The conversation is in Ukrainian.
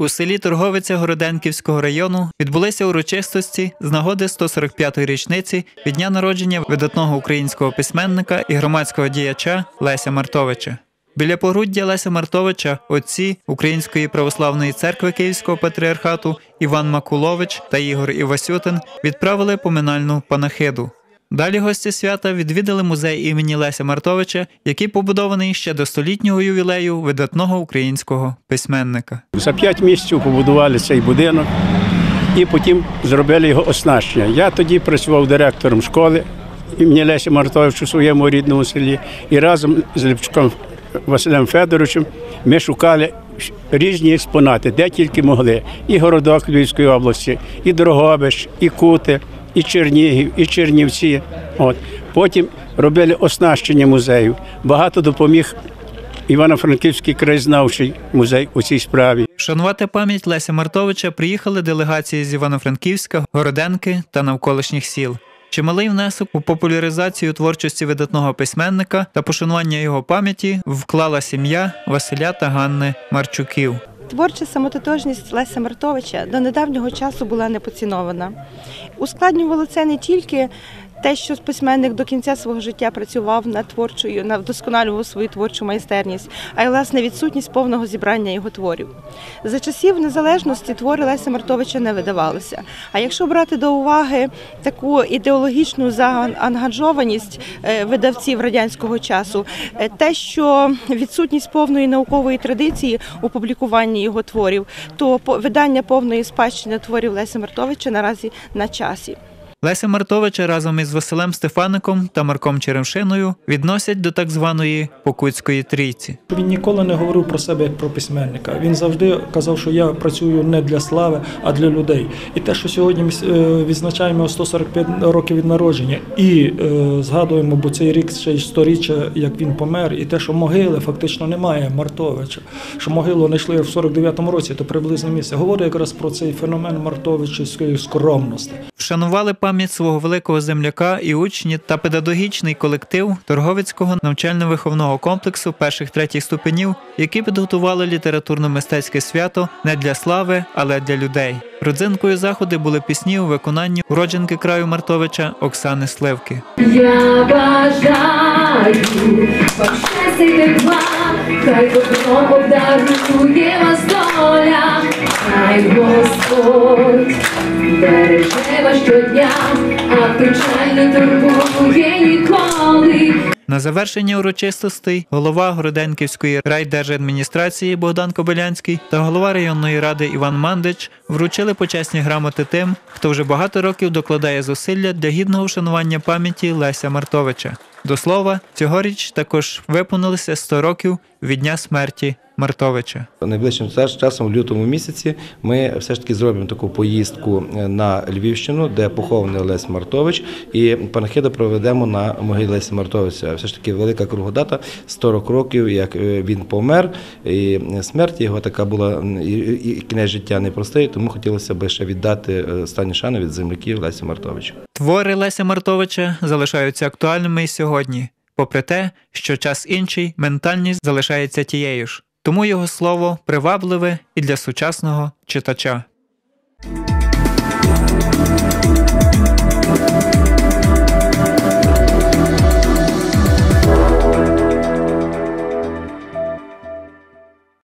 У селі Торговиця Городенківського району відбулися урочистості з нагоди 145-ї річниці від дня народження видатного українського письменника і громадського діяча Леся Мартовича. Біля погруддя Леся Мартовича отці Української православної церкви Київського патріархату Іван Макулович та Ігор Івасютин відправили поминальну панахиду. Далі гості свята відвідали музей імені Леся Мартовича, який побудований ще до столітнього ювілею видатного українського письменника. За п'ять місяців побудували цей будинок і потім зробили його оснащення. Я тоді працював директором школи імені Лесі Мартовича у своєму рідному селі. І разом з Лепчуком Василем Федоровичем ми шукали різні експонати, де тільки могли. І городок Львівської області, і Дрогобич, і Кути, і Чернігів, і Чернівці. От. Потім робили оснащення музею. Багато допоміг Івано-Франківський краєзнавчий музей у цій справі. Вшанувати пам'ять Леся Мартовича приїхали делегації з Івано-Франківська, Городенки та навколишніх сіл. Чималий внесок у популяризацію творчості видатного письменника та пошанування його пам'яті вклала сім'я Василя та Ганни Марчуків. Творча самототожність Леся Мартовича до недавнього часу була не поцінована. Ускладнювало це не тільки те, що письменник до кінця свого життя працював над творчою, над- вдосконалював свою творчу майстерність, а й власне відсутність повного зібрання його творів. За часів незалежності твори Леся Мартовича не видавалися. А якщо брати до уваги таку ідеологічну заангажованість е, видавців радянського часу, е, те, що відсутність повної наукової традиції у публікуванні його творів, то видання повної спадщини творів Леся Мартовича наразі на часі. Леся Мартовича разом із Василем Стефаником та Марком Черемшиною відносять до так званої Покутської трійці. Він ніколи не говорив про себе як про письменника. Він завжди казав, що я працюю не для слави, а для людей. І те, що сьогодні ми е, відзначаємо 145 років від народження і е, згадуємо, бо цей рік ще й сторіччя, як він помер, і те, що могили фактично немає Мартовича, що могилу знайшли в 49-му році, то приблизно місце. Говорить якраз про цей феномен Мартовичівської скромності. Вшанували пам'ять свого великого земляка і учні та педагогічний колектив Торговицького навчально-виховного комплексу перших третіх ступенів, які підготували літературно-мистецьке свято не для слави, але для людей. Родзинкою заходи були пісні у виконанні уродженки краю Мартовича Оксани Сливки. Я бажаю тепла, хай добром обдарує хай Господь На завершення урочистостей голова Городенківської райдержадміністрації Богдан Кобилянський та голова районної ради Іван Мандич вручили почесні грамоти тим, хто вже багато років докладає зусилля для гідного вшанування пам'яті Леся Мартовича. До слова, цьогоріч також виповнилося 100 років від дня смерті Мартовича. Найближчим часом, в лютому місяці, ми все ж таки зробимо таку поїздку на Львівщину, де похований Олесь Мартович, і панахиду проведемо на могилі Лесі Мартовича. Все ж таки велика кругодата, 40 років, як е, він помер, і смерть його така була, і, кінець життя непростий, тому хотілося б ще віддати е, останні шани від земляків Лесі Мартовича. Твори Леся Мартовича залишаються актуальними і сьогодні, попри те, що час інший, ментальність залишається тією ж. Тому його слово привабливе і для сучасного читача.